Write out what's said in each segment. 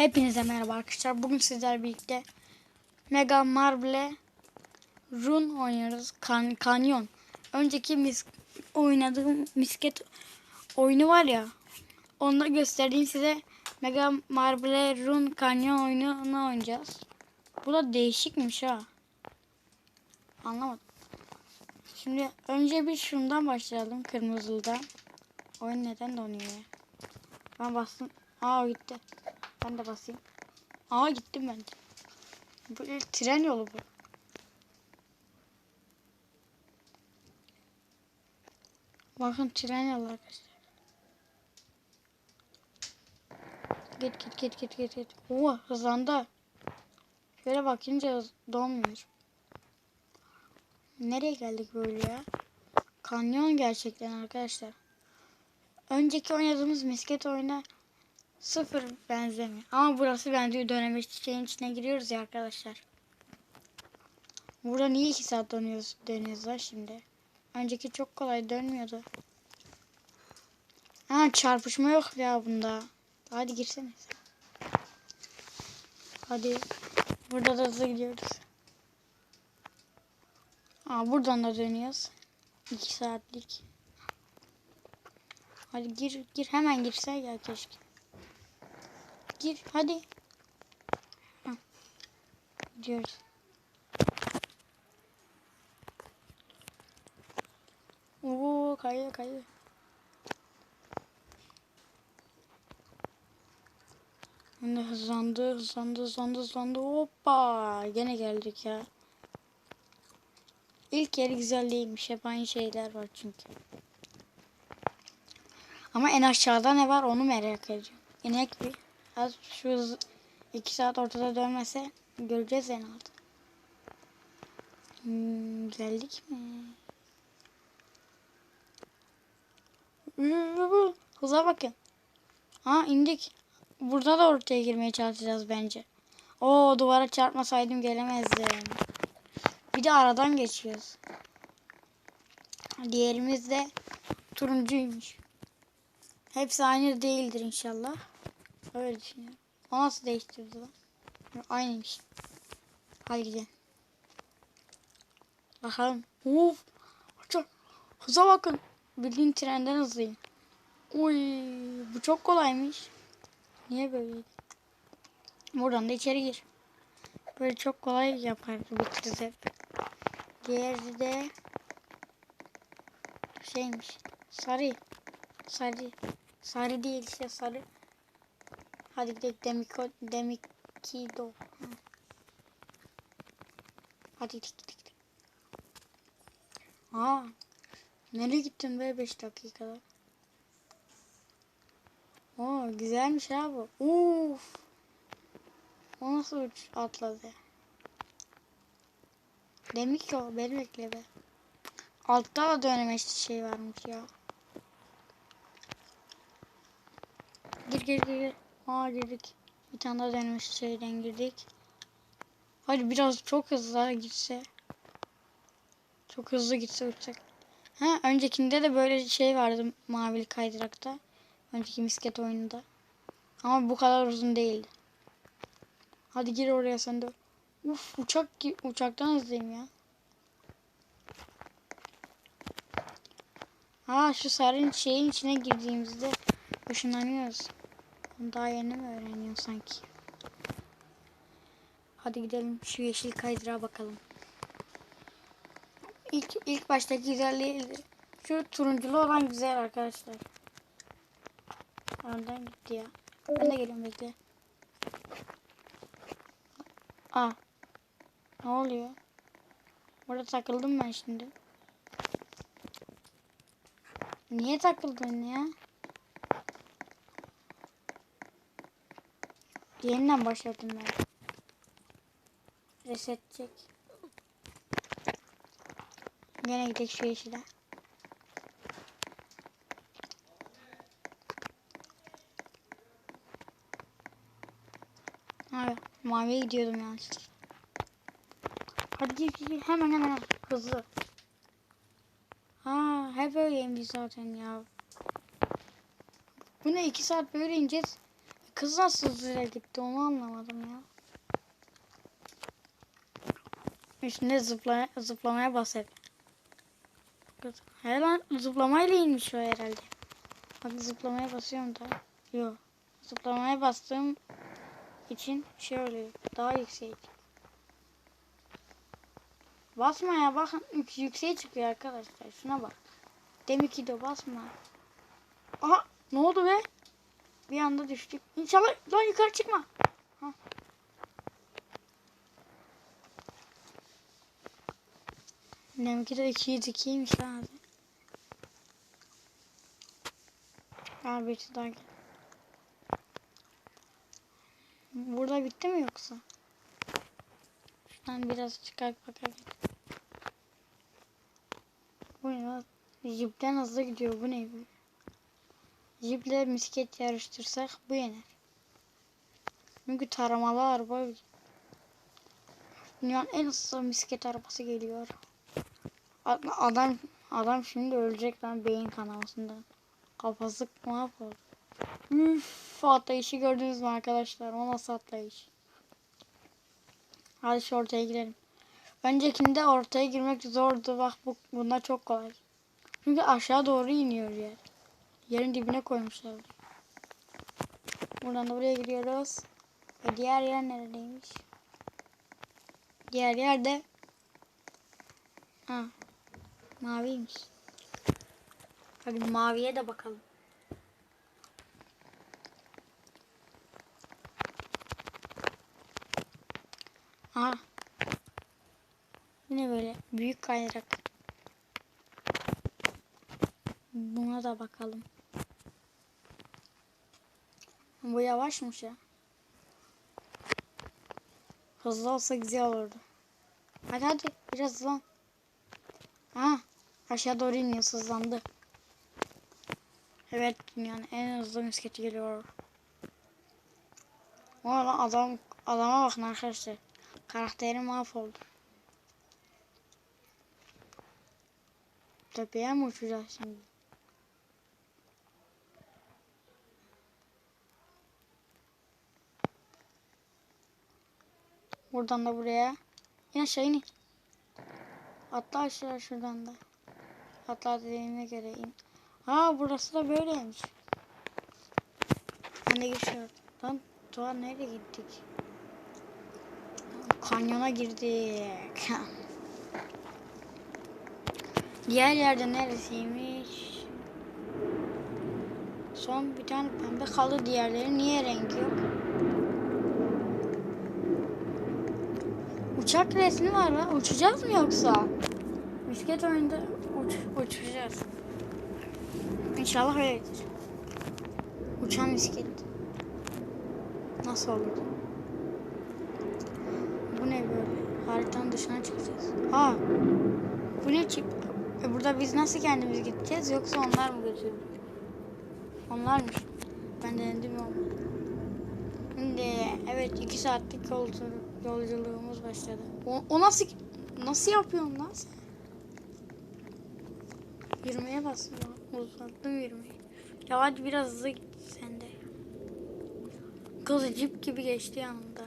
Hepinize merhaba arkadaşlar. Bugün sizlerle birlikte Mega Marble Run oynuyoruz. Kan Kanyon. Önceki mis oynadığım misket oyunu var ya. Onda gösterdiğim size Mega Marble Run Kanyon oyununu oynayacağız. Bu da değişikmiş ha. Anlamadım. Şimdi önce bir şundan başlayalım. Kırmızılıdan. Oyun neden donuyor? Ben bastım. Aa gitti. Ben de basayım. Aa gittim ben. Bu bir tren yolu bu. Bakın tren yolu arkadaşlar. Git git git git git git. Oo hızlandı. Şöyle bakınca donmuyor. Nereye geldik böyle ya? Kanyon gerçekten arkadaşlar. Önceki oynadığımız misket oyuna sıfır benzemiyor. Ama burası bence döneme çiçeğin içine giriyoruz ya arkadaşlar. Burada niye iki saat dönüyoruz, dönüyoruz lan şimdi? Önceki çok kolay dönmüyordu. Ha çarpışma yok ya bunda. Hadi girsene. sen. Hadi. Burada da hızlı gidiyoruz. Aa buradan da dönüyoruz. 2 saatlik. Hadi gir gir hemen girse ya keşke. Gir hadi. Hı. Gidiyoruz. Oo kayıyor kayıyor. Yine hızlandı hızlandı hızlandı hızlandı. Hoppa gene geldik ya. İlk yeri güzel değilmiş. Hep aynı şeyler var çünkü. Ama en aşağıda ne var onu merak ediyorum. İnek bir. Az şu iki saat ortada dönmese göreceğiz en altı. Hmm, geldik mi? Üü, Hıza bakın. Ha indik. Burada da ortaya girmeye çalışacağız bence. Oo duvara çarpmasaydım gelemezdim. Bir de aradan geçiyoruz. Diğerimiz de turuncuymuş. Hepsi aynı değildir inşallah. Öyle düşünüyorum. O nasıl değiştirdi lan? Aynıymış. Hadi gidelim. Bakalım. Uf. Çok. Hıza bakın. Bildiğin trenden hızlıyım. Uy, bu çok kolaymış. Niye böyle? Buradan da içeri gir. Böyle çok kolay yapar bitiririz hep. Diğeri de şeymiş. Sarı. Sarı. Sarı değil işte sarı. Hadi gidelim Demiko, Demikido. Hadi gidelim gidelim. Aa, nereye gittin be 5 dakikada? Oo, güzelmiş ha bu. Uf. O nasıl uç atladı? Demek ki o beni bekle be. Altta da dönemeç şey varmış ya. Gir gir gir. gir. Aa girdik. Bir tane daha dönemeç şeyden girdik. Hadi biraz çok hızlı gitse. Çok hızlı gitse uçacak. Ha öncekinde de böyle şey vardı mavili kaydırakta. Önceki misket oyununda. Ama bu kadar uzun değildi. Hadi gir oraya sen de. Uf uçak uçaktan hızlıyım ya. Ha şu sarın şeyin içine girdiğimizde ışınlanıyoruz. Daha yeni mi öğreniyorum sanki? Hadi gidelim şu yeşil kaydırağa bakalım. İlk, ilk baştaki güzelliği şu turunculu olan güzel arkadaşlar. Oradan gitti ya. Ben de geliyorum bekle. Aa. Ne oluyor? Burada takıldım ben şimdi. Niye takıldın ya? Yeniden başladım ben. Reset çek. Gene gidelim şu yeşile. Abi maviye gidiyordum yanlışlıkla. Hadi hemen hemen hızlı. Ha hep öyleymiş zaten ya. Bu ne iki saat böyle ineceğiz. Kız nasıl hızlıca gitti onu anlamadım ya. Üstünde zıplaya, zıplamaya basar. Kız, He lan zıplamayla inmiş o herhalde. Bak zıplamaya basıyorum da. Yok. Zıplamaya bastığım için şey oluyor. Daha yüksek. Basma ya bakın yük- yükseğe çıkıyor arkadaşlar. Şuna bak. Demek de basma. Aha ne oldu be? Bir anda düştük. İnşallah lan yukarı çıkma. Ha. Demek de 202'ymiş abi. Abi birisi daha gel. Burada bitti mi yoksa? Şuradan biraz çıkar bakalım. Bu ne? Jipten hızlı gidiyor. Bu ne bu? Jiple misket yarıştırsak bu yener. Çünkü taramalı araba dünyanın en hızlı misket arabası geliyor. Adam adam şimdi ölecek lan beyin kanamasından. Kafası mahvoldu. Üf, atlayışı gördünüz mü arkadaşlar? O nasıl atlayış? Hadi şu ortaya girelim. Öncekinde ortaya girmek zordu. Bak bu, bunlar çok kolay. Çünkü aşağı doğru iniyor yer. Yerin dibine koymuşlar. Buradan da buraya giriyoruz. Ve diğer yer neredeymiş? Diğer yer de ha, maviymiş. Hadi maviye de bakalım. Aha. Bu ne böyle? Büyük kaydırak. Buna da bakalım. Bu yavaşmış ya. Hızlı olsa güzel olurdu. Hadi hadi biraz hızlan. Ha aşağı doğru iniyor hızlandı. Evet dünyanın en hızlı misketi geliyor. Valla adam adama bakın arkadaşlar. Karakteri mahvoldu. Tepeye mi uçacağız şimdi? Buradan da buraya. İn aşağı in. Atla aşağı şuradan da. Atla dediğime göre in. Aa burası da böyleymiş. Ben de geçiyorum. Lan Tuğa nereye gittik? Kanyona girdik. Diğer yerde neresiymiş? Son bir tane pembe kaldı. Diğerleri niye renk yok? Uçak resmi var lan. Uçacağız mı yoksa? Misket oyunda uç, uçacağız. İnşallah öyledir. Uçan misket. Nasıl olur? Bu ne böyle? Haritanın dışına çıkacağız. Aa, bu ne çık? E burada biz nasıl kendimiz gideceğiz yoksa onlar mı götürecek? Onlarmış. Ben denedim ya. Şimdi evet iki saatlik yolcu, yolculuğumuz başladı. O, o nasıl nasıl yapıyorsun lan sen? Yürümeye bastım. Uzattım yürümeyi. Ya hadi biraz hızlı git sen de. Kız cip gibi geçti yanımda.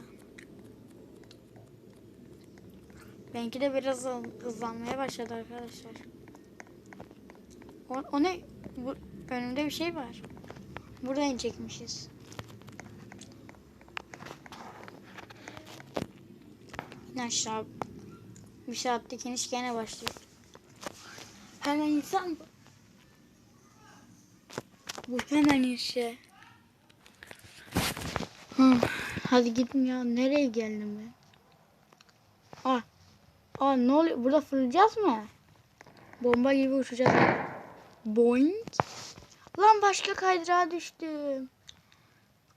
Benimki de biraz hız- hızlanmaya başladı arkadaşlar. O, o ne? Bu, önümde bir şey var. Buradan çekmişiz. Aşağı. Bir saatlik iniş gene başlıyor. Hemen insan bu hemen işe. Hı, hadi gidin ya. Nereye geldim ben? Aa, aa ne oluyor? Burada fırlayacağız mı? Bomba gibi uçacağız. Boing. Lan başka kaydırağa düştüm.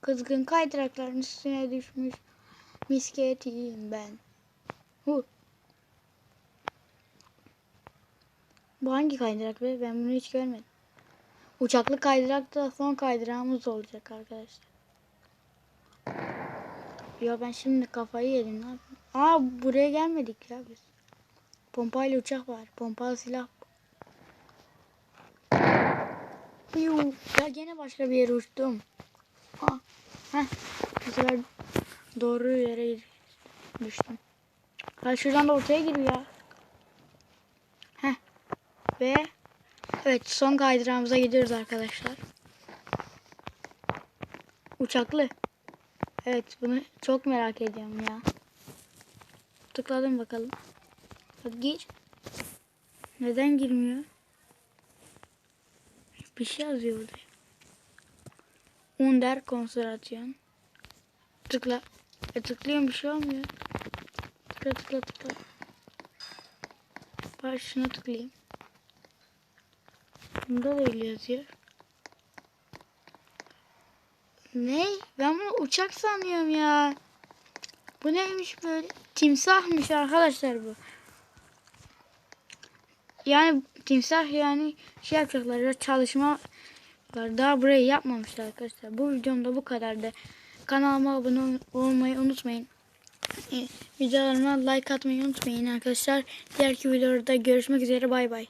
Kızgın kaydırakların üstüne düşmüş. Misketiyim ben. Bu hangi kaydırak be? Ben bunu hiç görmedim. Uçaklı kaydırak da son kaydırağımız olacak arkadaşlar. Ya ben şimdi kafayı yedim. Yapayım? Aa buraya gelmedik ya biz. Pompayla uçak var. Pompalı silah. Yuh. Ya gene başka bir yere uçtum. Ha. Heh. Bu sefer doğru yere düştüm. Ha şuradan da ortaya gir ya. Heh. Ve evet son kaydırağımıza gidiyoruz arkadaşlar. Uçaklı. Evet bunu çok merak ediyorum ya. Tıkladım bakalım. Hadi gir. Neden girmiyor? Bir şey yazıyor orada. Under konsantrasyon. Tıkla. E tıklıyorum bir şey olmuyor. Tıkla tıkla tıkla. Bari şuna tıklayayım. Bunda da öyle yazıyor. Ne? Ben bunu uçak sanıyorum ya. Bu neymiş böyle? Timsahmış arkadaşlar bu. Yani timsah yani şey yapacaklar ya çalışma var. Daha burayı yapmamışlar arkadaşlar. Bu videomda bu kadardı. Kanalıma abone ol- olmayı unutmayın. Videolarıma like atmayı unutmayın arkadaşlar. Diğerki videolarda görüşmek üzere. Bay bay.